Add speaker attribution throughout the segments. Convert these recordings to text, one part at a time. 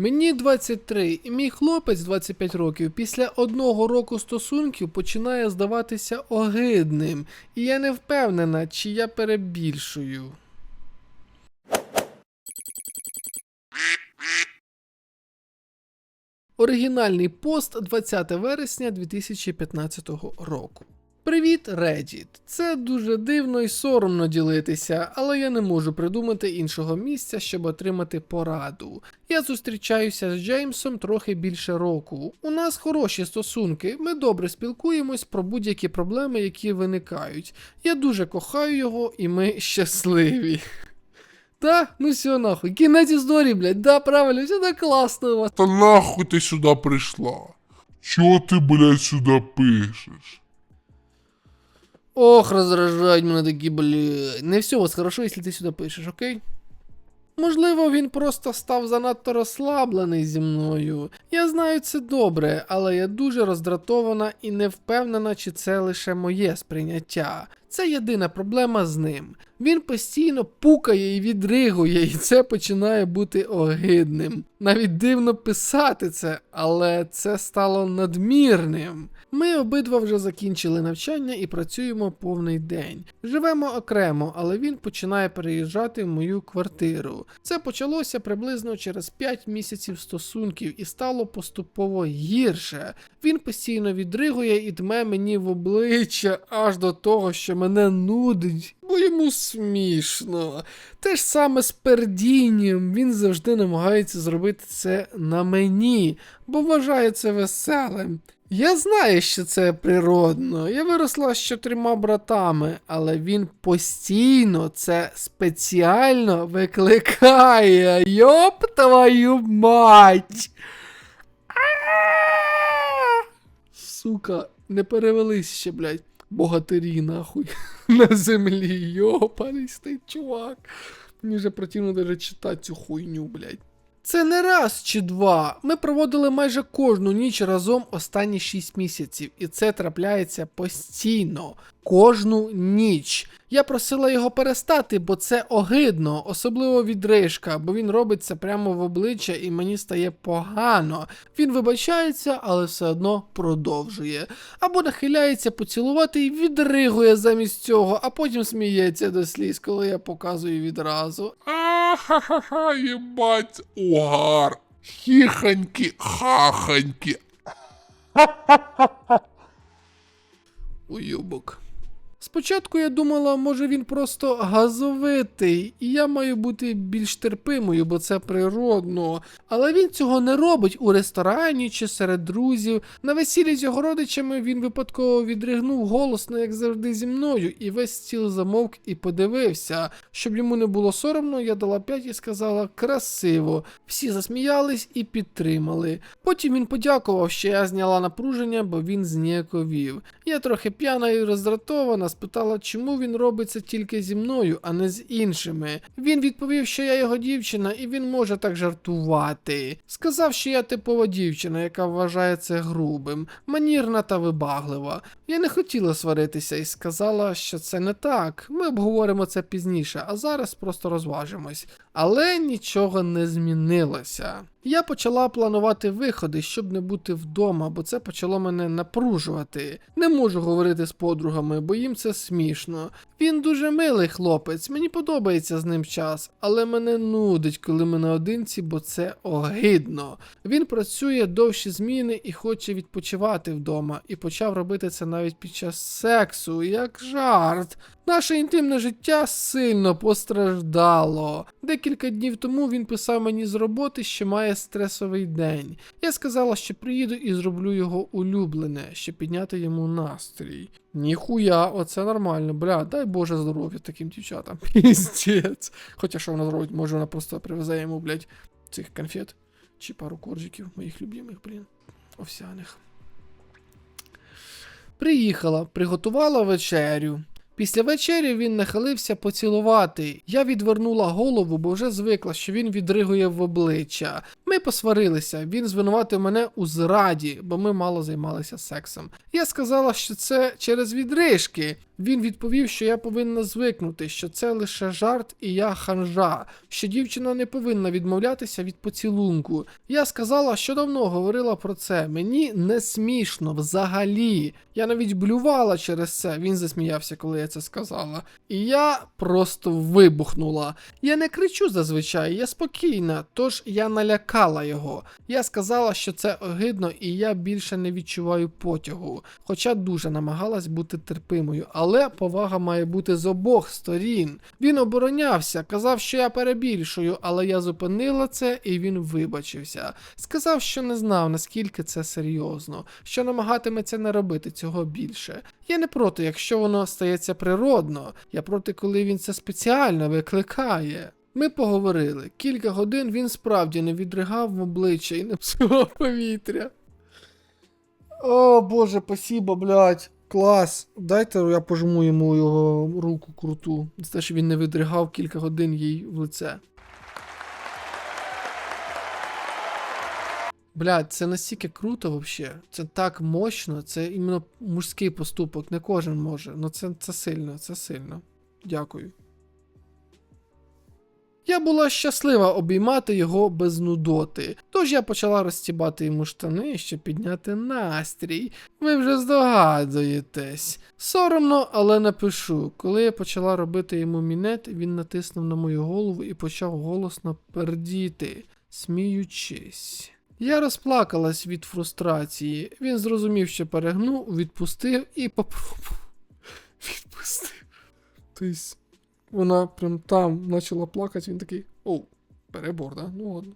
Speaker 1: Мені 23, і мій хлопець 25 років після одного року стосунків починає здаватися огидним, і я не впевнена, чи я перебільшую. Оригінальний пост 20 вересня 2015 року. Привіт, Reddit. Це дуже дивно і соромно ділитися, але я не можу придумати іншого місця, щоб отримати пораду. Я зустрічаюся з Джеймсом трохи більше року. У нас хороші стосунки, ми добре спілкуємось про будь-які проблеми, які виникають. Я дуже кохаю його, і ми щасливі. Та, ну все нахуй, кінець історії, блядь, да, правильно, все так класно у вас.
Speaker 2: Та нахуй ти сюди прийшла? Чого ти, блядь, сюди пишеш?
Speaker 1: Ох, раздражають мене такі, блядь. Не все у вас хорошо, якщо ти сюди пишеш, окей? Можливо, він просто став занадто розслаблений зі мною. Я знаю це добре, але я дуже роздратована і не впевнена, чи це лише моє сприйняття. Це єдина проблема з ним. Він постійно пукає і відригує, і це починає бути огидним. Навіть дивно писати це, але це стало надмірним. Ми обидва вже закінчили навчання і працюємо повний день. Живемо окремо, але він починає переїжджати в мою квартиру. Це почалося приблизно через 5 місяців стосунків і стало поступово гірше. Він постійно відригує і дме мені в обличчя аж до того, що мене нудить, бо йому смішно. Те ж саме з пердінням, він завжди намагається зробити це на мені, бо вважає це веселим. Я знаю, що це природно. Я виросла з чотирма братами, але він постійно це спеціально викликає. Йоп твою мать! Сука, не перевелись ще, блядь, богатирі, нахуй, на землі. Йопарись, ти чувак. Мені вже противно даже читати цю хуйню, блядь. Це не раз чи два. Ми проводили майже кожну ніч разом останні 6 місяців, і це трапляється постійно. Кожну ніч. Я просила його перестати, бо це огидно, особливо від Ришка, бо він робить це прямо в обличчя і мені стає погано. Він вибачається, але все одно продовжує. Або нахиляється поцілувати і відригує замість цього, а потім сміється до сліз, коли я показую відразу.
Speaker 2: Ахахаха, ебать, угар. Хихоньки, хахоньки.
Speaker 1: Уйобок. Спочатку я думала, може він просто газовитий, і я маю бути більш терпимою, бо це природно. Але він цього не робить у ресторані чи серед друзів. На весіллі з його родичами він випадково відригнув голосно, як завжди, зі мною, і весь стіл замовк і подивився. Щоб йому не було соромно, я дала п'ять і сказала красиво. Всі засміялись і підтримали. Потім він подякував, що я зняла напруження, бо він зніяковів. Я трохи п'яна і роздратована, спитала, чому він робить це тільки зі мною, а не з іншими. Він відповів, що я його дівчина, і він може так жартувати. Сказав, що я типова дівчина, яка вважає це грубим, манірна та вибаглива. Я не хотіла сваритися і сказала, що це не так. Ми обговоримо це пізніше, а зараз просто розважимось. Але нічого не змінилося. Я почала планувати виходи, щоб не бути вдома, бо це почало мене напружувати. Не можу говорити з подругами, бо їм це смішно. Він дуже милий хлопець, мені подобається з ним час, але мене нудить, коли ми наодинці, бо це огидно. Він працює довші зміни і хоче відпочивати вдома, і почав робити це навіть під час сексу, як жарт. Наше інтимне життя сильно постраждало. Декілька днів тому він писав мені з роботи, що має стресовий день. Я сказала, що приїду і зроблю його улюблене, щоб підняти йому настрій. Ніхуя, оце нормально, бля, дай Боже здоров'я таким дівчатам. Піздець. Хоча що вона зробить, може вона просто привезе йому, блядь, цих конфет чи пару коржиків моїх любимих, блін, овсяних. Приїхала, приготувала вечерю. Після вечері він нахилився поцілувати. Я відвернула голову, бо вже звикла, що він відригує в обличчя. Ми посварилися. Він звинуватив мене у зраді, бо ми мало займалися сексом. Я сказала, що це через відрижки. Він відповів, що я повинна звикнути, що це лише жарт, і я ханжа, що дівчина не повинна відмовлятися від поцілунку. Я сказала, що давно говорила про це. Мені не смішно взагалі. Я навіть блювала через це. Він засміявся, коли я це сказала. І я просто вибухнула. Я не кричу зазвичай, я спокійна, тож я налякала його. Я сказала, що це огидно, і я більше не відчуваю потягу. Хоча дуже намагалась бути терпимою, але повага має бути з обох сторін. Він оборонявся, казав, що я перебільшую, але я зупинила це і він вибачився. Сказав, що не знав, наскільки це серйозно, що намагатиметься не робити цього більше. Я не проти, якщо воно стається природно. Я проти, коли він це спеціально викликає. Ми поговорили. Кілька годин він справді не відригав в обличчя і не псував повітря. О, боже, спасибо, блядь. Клас. Дайте я пожму йому його руку круту. За те, що він не відригав кілька годин їй в лице. Блядь, це настільки круто вообще. Це так мощно, це іменно мужський поступок, не кожен може. Ну це, це сильно, це сильно. Дякую. Я була щаслива обіймати його без нудоти, тож я почала розстібати йому штани, щоб підняти настрій. Ви вже здогадуєтесь. Соромно, але напишу. Коли я почала робити йому мінет, він натиснув на мою голову і почав голосно пердіти, сміючись. Я розплакалась від фрустрації. Він зрозумів, що перегнув, відпустив і попробував. Відпустив. Тобто, вона прям там почала плакати, він такий. Оу, перебор, да? Ну ладно.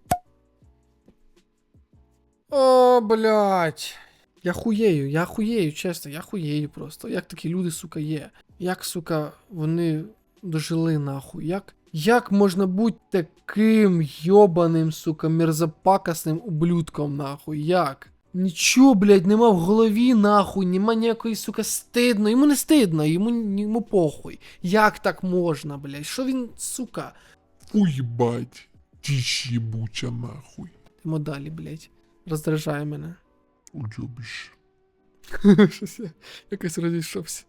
Speaker 1: О, блядь. Я хуєю, я хуєю, чесно, я хуєю просто. Як такі люди, сука, є? Як, сука, вони дожили нахуй? Як, як можна бути таким йобаним, сука, мерзопакасним ублюдком, нахуй? Як? Нічого, блядь, нема в голові, нахуй, нема ніякої, сука, стидно. Йому не стидно, йому, йому похуй. Як так можна, блядь? Що він, сука?
Speaker 2: Уїбать. Дичь буча нахуй.
Speaker 1: Йдемо далі, блядь. Роздражає мене.
Speaker 2: Уйобище.
Speaker 1: Щось я якось розійшовся.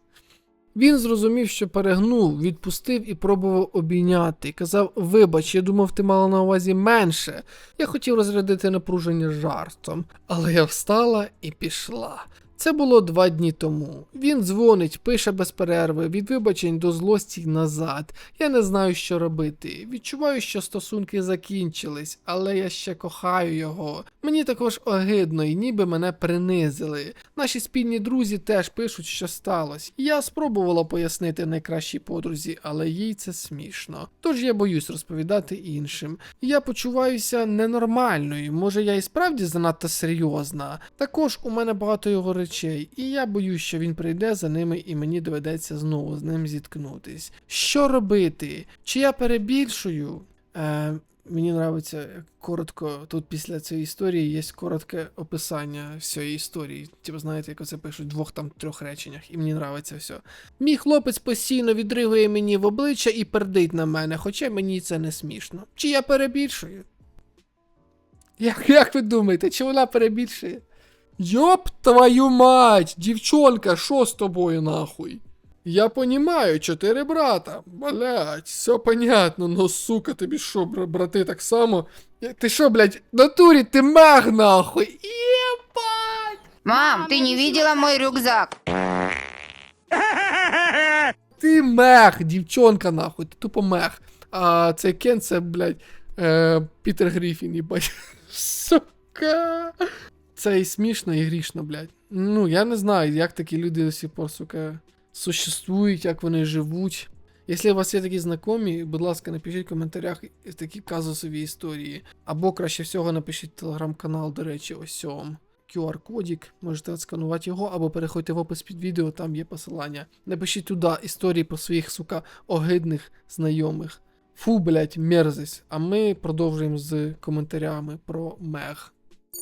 Speaker 1: Він зрозумів, що перегнув, відпустив і пробував обійняти. Казав: Вибач, я думав, ти мала на увазі менше. Я хотів розрядити напруження жартом, але я встала і пішла. Це було два дні тому. Він дзвонить, пише без перерви, від вибачень до злості назад. Я не знаю, що робити. Відчуваю, що стосунки закінчились, але я ще кохаю його. Мені також огидно, і ніби мене принизили. Наші спільні друзі теж пишуть, що сталося. Я спробувала пояснити найкращій подрузі, але їй це смішно. Тож я боюсь розповідати іншим. Я почуваюся ненормальною. Може, я і справді занадто серйозна. Також у мене багато його речей, і я боюсь, що він прийде за ними, і мені доведеться знову з ним зіткнутись. Що робити? Чи я перебільшую? Е, мені подобається коротко. Тут після цієї історії є коротке описання всієї історії. Типу, знаєте, як оце пишуть в двох там трьох реченнях, і мені подобається все. Мій хлопець постійно відригує мені в обличчя і пердить на мене, хоча мені це не смішно. Чи я перебільшую? Як, як ви думаєте, чи вона перебільшує? Йоп твою мать, дівчонка, що з тобою нахуй? Я понімаю, чотири брата. Блять, все понятно, но сука, тобі що, брати, так само? Я- Ти що, блять, натурі ти маг нахуй? Єбать!
Speaker 3: Мам, ты не видела мой рюкзак?
Speaker 1: Ти мех, дівчонка нахуй, ти тупо мех. А цей Кен це, блядь, е, Пітер Гріфін, їбать. Сука. Це і смішно, і грішно, блядь. Ну, я не знаю, як такі люди до сих пор, сука, существують, як вони живуть. Якщо у вас є такі знайомі, будь ласка, напишіть в коментарях такі казусові історії. Або краще всього напишіть телеграм-канал, до речі, ось цьому. QR-кодік, можете отсканувати його, або переходьте в опис під відео, там є посилання. Напишіть туди історії про своїх, сука, огидних знайомих. Фу, блять, мерзость. А ми продовжуємо з коментарями про мех.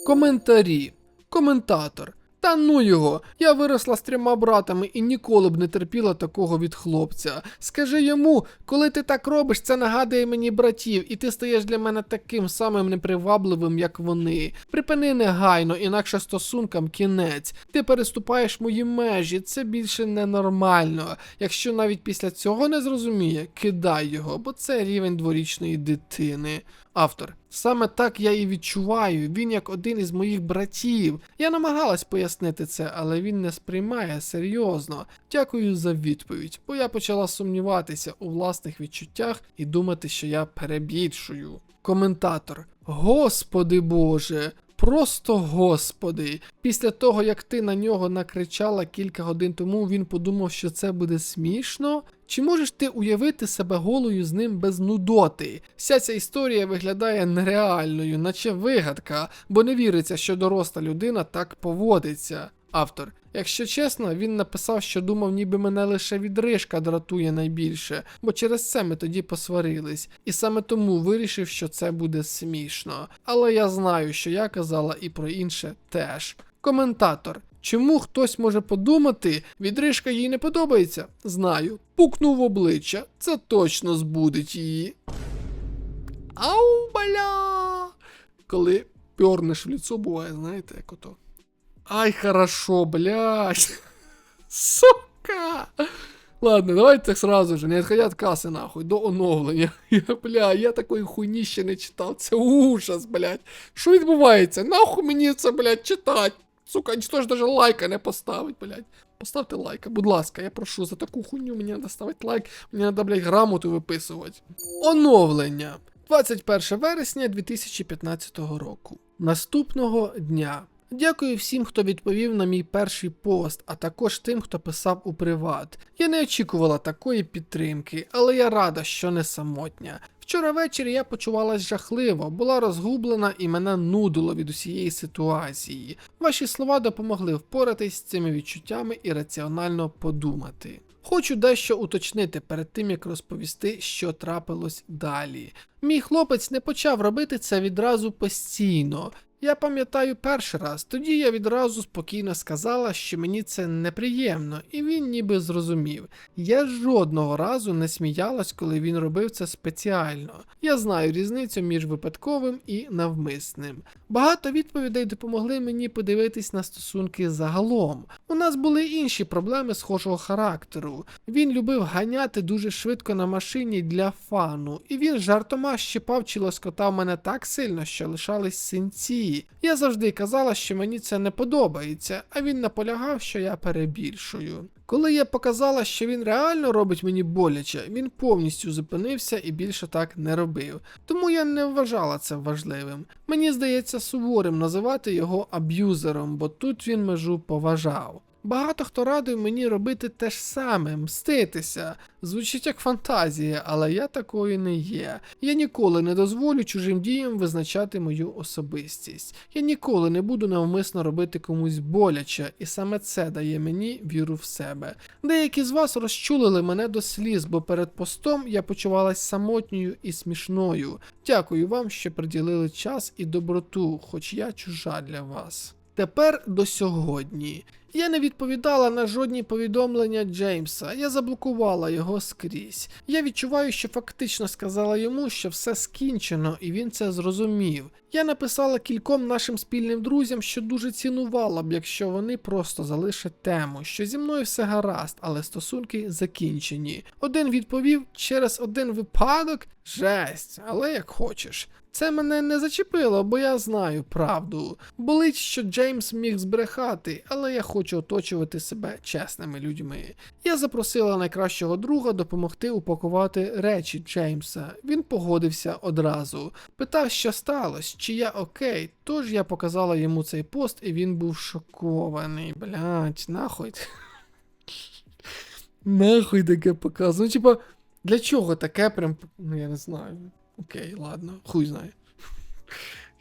Speaker 1: Коментарі. Коментатор. Та ну його, я виросла з трьома братами і ніколи б не терпіла такого від хлопця. Скажи йому, коли ти так робиш, це нагадує мені братів, і ти стаєш для мене таким самим непривабливим, як вони. Припини негайно, інакше стосункам кінець. Ти переступаєш мої межі, це більше ненормально. Якщо навіть після цього не зрозуміє, кидай його, бо це рівень дворічної дитини. Автор. Саме так я і відчуваю. Він як один із моїх братів. Я намагалась пояснити це, але він не сприймає серйозно. Дякую за відповідь, бо я почала сумніватися у власних відчуттях і думати, що я перебільшую. Коментатор. Господи Боже. Просто господи. Після того, як ти на нього накричала кілька годин тому, він подумав, що це буде смішно. Чи можеш ти уявити себе голою з ним без нудоти? Вся ця історія виглядає нереальною, наче вигадка, бо не віриться, що доросла людина так поводиться. Автор. Якщо чесно, він написав, що думав, ніби мене лише відрижка дратує найбільше, бо через це ми тоді посварились, і саме тому вирішив, що це буде смішно. Але я знаю, що я казала і про інше теж. Коментатор. Чому хтось може подумати, відрижка їй не подобається? Знаю. Пукнув обличчя. Це точно збудить її. Ау, бля! Коли пьорнеш в ліцо, буває, знаєте, як ото. Ай, хорошо, блядь. Сука. Ладно, давайте сразу же, не отходя от касси, нахуй, до оновлення. Я, бля, я такої хуйні ще не читав. Це ужас, блядь. Що відбувається? Нахуй мені це, блядь, читати? Сука, ніхто ж даже лайка не поставить, блядь. Поставте лайка, будь ласка, я прошу, за таку хуйню мені треба ставити лайк, мені треба, блядь, грамоту виписувати. Оновлення. 21 вересня 2015 року. Наступного дня. Дякую всім, хто відповів на мій перший пост, а також тим, хто писав у приват. Я не очікувала такої підтримки, але я рада, що не самотня. Вчора ввечері я почувалась жахливо, була розгублена і мене нудило від усієї ситуації. Ваші слова допомогли впоратись з цими відчуттями і раціонально подумати. Хочу дещо уточнити перед тим, як розповісти, що трапилось далі. Мій хлопець не почав робити це відразу постійно. Я пам'ятаю перший раз, тоді я відразу спокійно сказала, що мені це неприємно, і він ніби зрозумів. Я жодного разу не сміялась, коли він робив це спеціально. Я знаю різницю між випадковим і навмисним. Багато відповідей допомогли мені подивитись на стосунки загалом. У нас були інші проблеми схожого характеру. Він любив ганяти дуже швидко на машині для фану, і він жартома щипав чи лоскотав мене так сильно, що лишались синці. Я завжди казала, що мені це не подобається, а він наполягав, що я перебільшую. Коли я показала, що він реально робить мені боляче, він повністю зупинився і більше так не робив. Тому я не вважала це важливим. Мені здається суворим називати його аб'юзером, бо тут він межу поважав. Багато хто радив мені робити те ж саме, мститися. Звучить як фантазія, але я такою не є. Я ніколи не дозволю чужим діям визначати мою особистість. Я ніколи не буду навмисно робити комусь боляче, і саме це дає мені віру в себе. Деякі з вас розчулили мене до сліз, бо перед постом я почувалась самотньою і смішною. Дякую вам, що приділили час і доброту, хоч я чужа для вас. Тепер до сьогодні. Я не відповідала на жодні повідомлення Джеймса, я заблокувала його скрізь. Я відчуваю, що фактично сказала йому, що все скінчено, і він це зрозумів. Я написала кільком нашим спільним друзям, що дуже цінувала б, якщо вони просто залишать тему, що зі мною все гаразд, але стосунки закінчені. Один відповів через один випадок жесть, але як хочеш. Це мене не зачепило, бо я знаю правду. Болить, що Джеймс міг збрехати, але я хочу оточувати себе чесними людьми. Я запросила найкращого друга допомогти упакувати речі Джеймса. Він погодився одразу. Питав, що сталося, чи я окей. Тож я показала йому цей пост, і він був шокований. Блять, нахуй. Нахуй таке показує. Ну, типа, для чого таке прям. Ну я не знаю. Окей, ладно, хуй знає.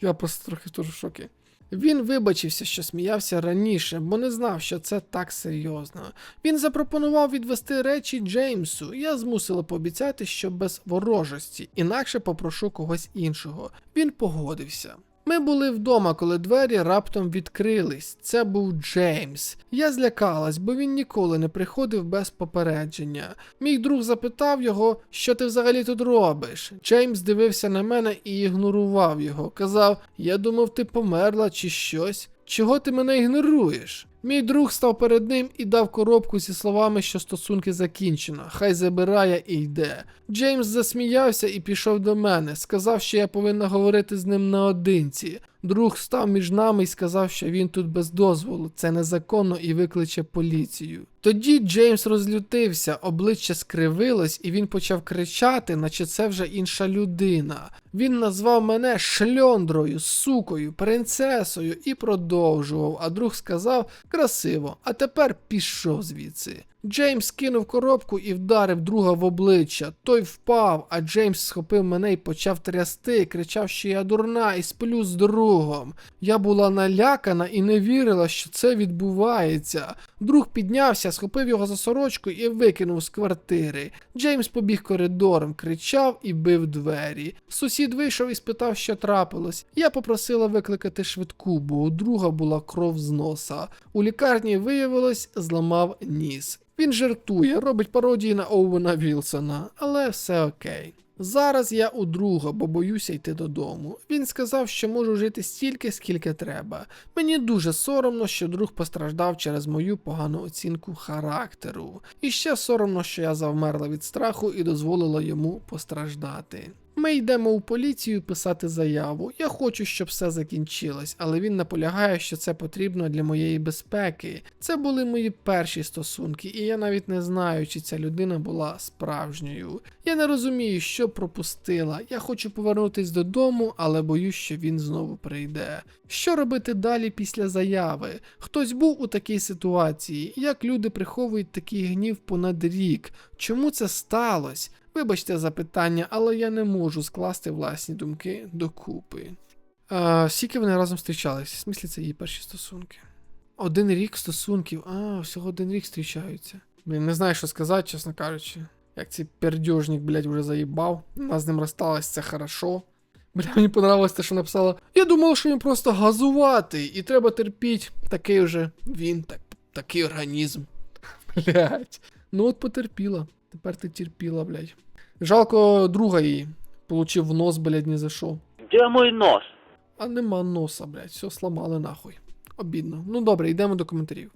Speaker 1: Я просто трохи теж в шокі. Він вибачився, що сміявся раніше, бо не знав, що це так серйозно. Він запропонував відвести речі Джеймсу. Я змусила пообіцяти, що без ворожості, інакше попрошу когось іншого. Він погодився. Ми були вдома, коли двері раптом відкрились. Це був Джеймс. Я злякалась, бо він ніколи не приходив без попередження. Мій друг запитав його, що ти взагалі тут робиш. Джеймс дивився на мене і ігнорував його. Казав: Я думав, ти померла чи щось. Чого ти мене ігноруєш? Мій друг став перед ним і дав коробку зі словами, що стосунки закінчено. Хай забирає і йде. Джеймс засміявся і пішов до мене. Сказав, що я повинна говорити з ним наодинці. Друг став між нами і сказав, що він тут без дозволу, це незаконно і викличе поліцію. Тоді Джеймс розлютився, обличчя скривилось, і він почав кричати, наче це вже інша людина. Він назвав мене шльондрою, сукою, принцесою і продовжував. А друг сказав красиво, а тепер пішов звідси. Джеймс кинув коробку і вдарив друга в обличчя. Той впав, а Джеймс схопив мене і почав трясти, кричав, що я дурна і сплю з другом. Я була налякана і не вірила, що це відбувається. Друг піднявся, схопив його за сорочку і викинув з квартири. Джеймс побіг коридором, кричав і бив двері. Сусід вийшов і спитав, що трапилось. Я попросила викликати швидку, бо у друга була кров з носа. У лікарні виявилось, зламав ніс. Він жартує, робить пародії на Оуена Вілсона, але все окей. Зараз я у друга, бо боюся йти додому. Він сказав, що можу жити стільки, скільки треба. Мені дуже соромно, що друг постраждав через мою погану оцінку характеру. І ще соромно, що я завмерла від страху і дозволила йому постраждати. Ми йдемо у поліцію писати заяву. Я хочу, щоб все закінчилось, але він наполягає, що це потрібно для моєї безпеки. Це були мої перші стосунки, і я навіть не знаю, чи ця людина була справжньою. Я не розумію, що пропустила. Я хочу повернутись додому, але боюсь, що він знову прийде. Що робити далі після заяви? Хтось був у такій ситуації, як люди приховують такий гнів понад рік. Чому це сталося? Вибачте за питання, але я не можу скласти власні думки докупи. А, скільки вони разом зустрічались? В смислі, це її перші стосунки. Один рік стосунків. А, всього один рік зустрічаються. Блін, не знаю, що сказати, чесно кажучи. Як цей пердьожник, блядь, вже заїбав. Вона з ним розсталась, це хорошо. Бля, мені понравилось те, що написала. Я думав, що він просто газуватий, і треба терпіть. Такий вже він, так, такий організм. Блять. Ну от потерпіла. Тепер ти терпіла, блядь. Жалко друга її. Получив в нос, блядь, ні за що.
Speaker 4: Где мой нос?
Speaker 1: А нема носа, блядь, все сломали нахуй. Обідно. Ну добре, йдемо до коментарів.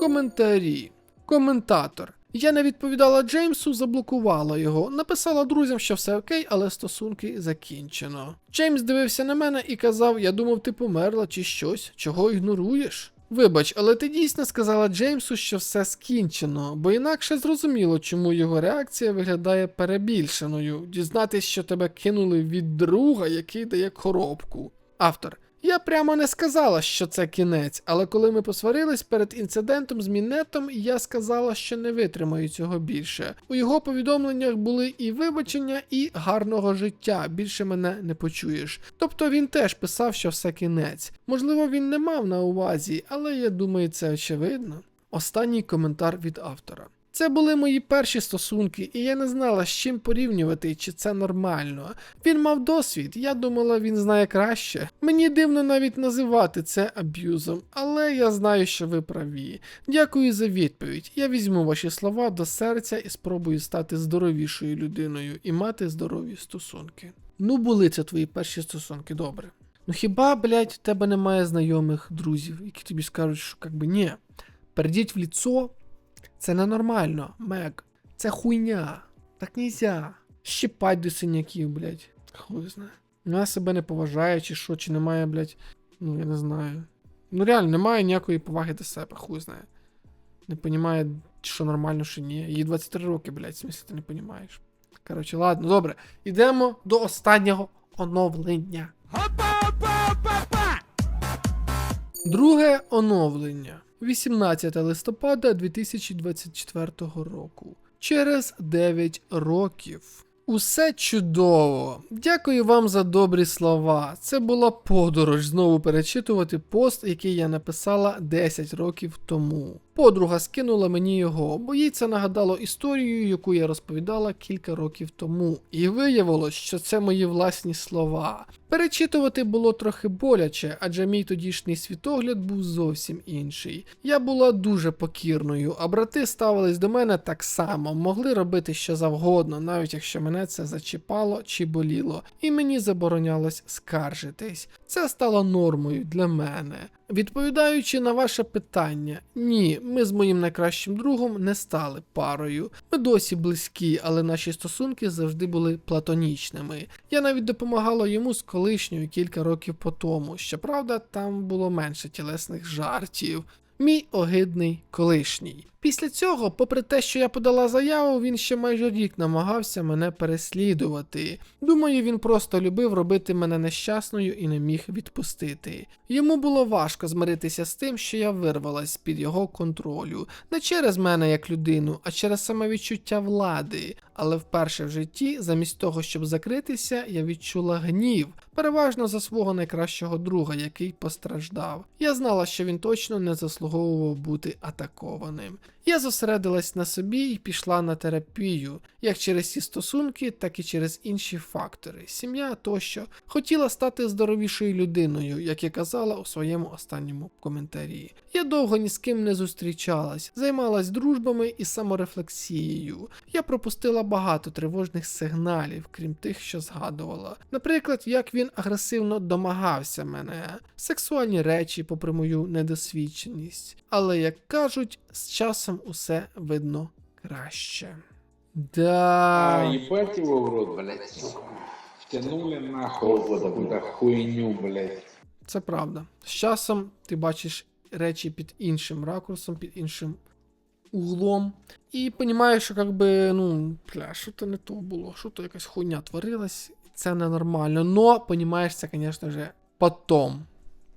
Speaker 1: Коментарі. Коментатор. Я не відповідала Джеймсу, заблокувала його. Написала друзям, що все окей, але стосунки закінчено. Джеймс дивився на мене і казав: Я думав, ти померла чи щось, чого ігноруєш? Вибач, але ти дійсно сказала Джеймсу, що все скінчено, бо інакше зрозуміло, чому його реакція виглядає перебільшеною. Дізнатись, що тебе кинули від друга, який дає коробку. Автор. Я прямо не сказала, що це кінець, але коли ми посварились перед інцидентом з мінетом, я сказала, що не витримаю цього більше. У його повідомленнях були і вибачення, і гарного життя. Більше мене не почуєш. Тобто він теж писав, що все кінець. Можливо, він не мав на увазі, але я думаю, це очевидно. Останній коментар від автора. Це були мої перші стосунки, і я не знала, з чим порівнювати, чи це нормально. Він мав досвід, я думала, він знає краще. Мені дивно навіть називати це аб'юзом, але я знаю, що ви праві. Дякую за відповідь. Я візьму ваші слова до серця і спробую стати здоровішою людиною і мати здорові стосунки. Ну, були це твої перші стосунки, добре. Ну хіба, блядь, в тебе немає знайомих друзів, які тобі скажуть, що як би ні. Перейдіть в ліцо, це ненормально, Мег. Це хуйня. Так нельзя. Щипать до синяків, блядь. Хуй знає. Вона себе не поважає, чи що, чи немає, блядь. Ну, я не знаю. Ну реально, немає ніякої поваги до себе, хуй знає. Не понімає, що нормально, що ні. Їй 23 роки, блядь, в смысле ти не понімаєш. Коротше, ладно, добре. Йдемо до останнього оновлення. Друге оновлення. 18 листопада 2024 року. Через 9 років. Усе чудово. Дякую вам за добрі слова. Це була подорож знову перечитувати пост, який я написала 10 років тому. Подруга скинула мені його, бо їй це нагадало історію, яку я розповідала кілька років тому. І виявилось, що це мої власні слова. Перечитувати було трохи боляче, адже мій тодішній світогляд був зовсім інший. Я була дуже покірною, а брати ставились до мене так само, могли робити що завгодно, навіть якщо мене це зачіпало чи боліло, і мені заборонялось скаржитись. Це стало нормою для мене. Відповідаючи на ваше питання, ні, ми з моїм найкращим другом не стали парою. Ми досі близькі, але наші стосунки завжди були платонічними. Я навіть допомагала йому з колишньою кілька років по тому. Щоправда, там було менше тілесних жартів. Мій огидний колишній. Після цього, попри те, що я подала заяву, він ще майже рік намагався мене переслідувати. Думаю, він просто любив робити мене нещасною і не міг відпустити. Йому було важко змиритися з тим, що я вирвалась з під його контролю, не через мене як людину, а через самовідчуття влади. Але вперше в житті, замість того, щоб закритися, я відчула гнів, переважно за свого найкращого друга, який постраждав. Я знала, що він точно не заслуговував бути атакованим. Я зосередилась на собі і пішла на терапію, як через ці стосунки, так і через інші фактори, сім'я тощо. Хотіла стати здоровішою людиною, як я казала у своєму останньому коментарі. Я довго ні з ким не зустрічалась, займалась дружбами і саморефлексією. Я пропустила багато тривожних сигналів, крім тих, що згадувала. Наприклад, як він агресивно домагався мене, сексуальні речі, попри мою недосвідченість. Але як кажуть, з часом усе видно краще. Да.
Speaker 4: А, ебать его в рот, блядь. Втянули нахуй какую-то хуйню, блядь.
Speaker 1: Це правда. З часом ти бачиш речі під іншим ракурсом, під іншим углом. І розумієш, що как би, ну, бля, що то не то було, що то якась хуйня творилась, це ненормально. Но, розумієш, це, звісно ж, потом.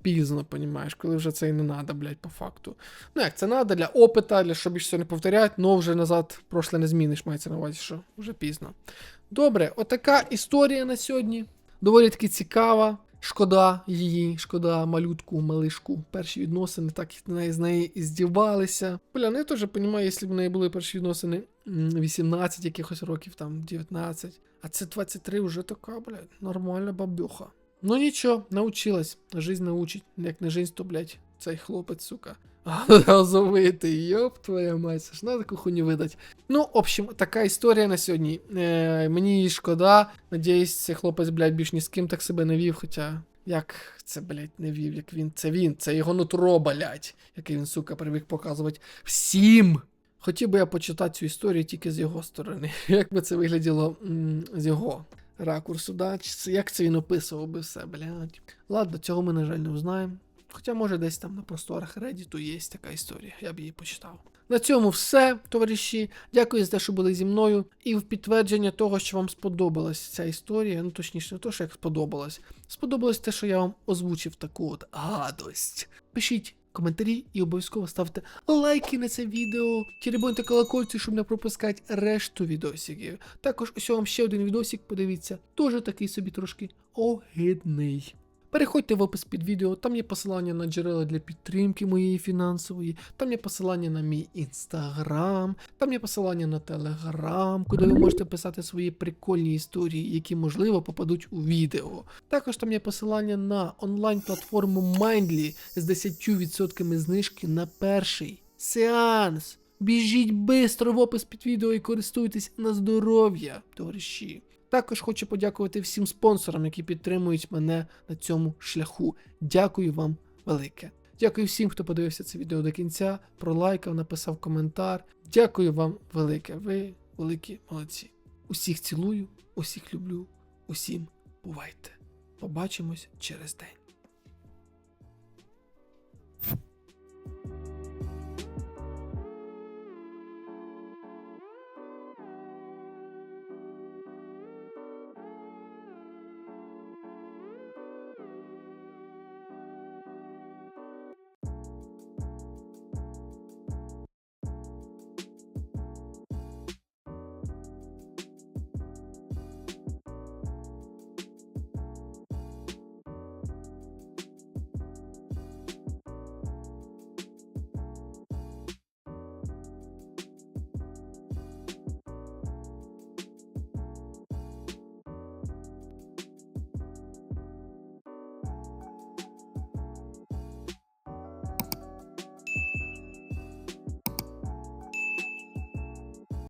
Speaker 1: Пізно, понімаєш, коли вже це і не треба, блядь, по факту. Ну як, це треба для опита, для щоб більше не повторяти, но вже назад прошле не зміниш, мається на увазі, що вже пізно. Добре, отака історія на сьогодні. Доволі таки цікава. Шкода її, шкода малютку, малишку. Перші відносини, так з неї, і здівалися. Бля, ну я теж розумію, якщо б в неї були перші відносини 18 якихось років, там 19. А це 23 вже така, блядь, нормальна бабюха. Ну нічого, научилась. Жизнь научить. Як не жизнь, то, блядь, цей хлопець, сука. Газовитий, йоп твоя мать, ж надо таку хуйню видать. Ну, в общем, така історія на сьогодні. Е, мені її шкода. Надіюсь, цей хлопець, блядь, більш ні з ким так себе не вів, хоча. Як це, блядь, не вів, як він. Це він, це його нутро, блядь, який він, сука, привик показувати всім. Хотів би я почитати цю історію тільки з його сторони. Як би це вигляділо м, з його ракурсу, да? Як це він описував би все, блядь. Ладно, цього ми, на жаль, не узнаємо. Хоча, може, десь там на просторах Reddit є така історія, я б її почитав. На цьому все, товариші. Дякую за те, що були зі мною. І в підтвердження того, що вам сподобалась ця історія, ну точніше, не то, що як сподобалось. Сподобалось те, що я вам озвучив таку от гадость. Пишіть коментарі і обов'язково ставте лайки на це відео. Теребоньте колокольці, щоб не пропускати решту відосиків. Також ось вам ще один відосик, подивіться, теж такий собі трошки огидний. Переходьте в опис під відео, там є посилання на джерела для підтримки моєї фінансової, там є посилання на мій інстаграм, там є посилання на телеграм, куди ви можете писати свої прикольні історії, які можливо попадуть у відео. Також там є посилання на онлайн-платформу Mindly з 10% знижки на перший сеанс. Біжіть бистро в опис під відео і користуйтесь на здоров'я, товариші. Також хочу подякувати всім спонсорам, які підтримують мене на цьому шляху. Дякую вам велике. Дякую всім, хто подивився це відео до кінця, пролайкав, написав коментар. Дякую вам велике. Ви великі молодці. Усіх цілую, усіх люблю, усім бувайте. Побачимось через день.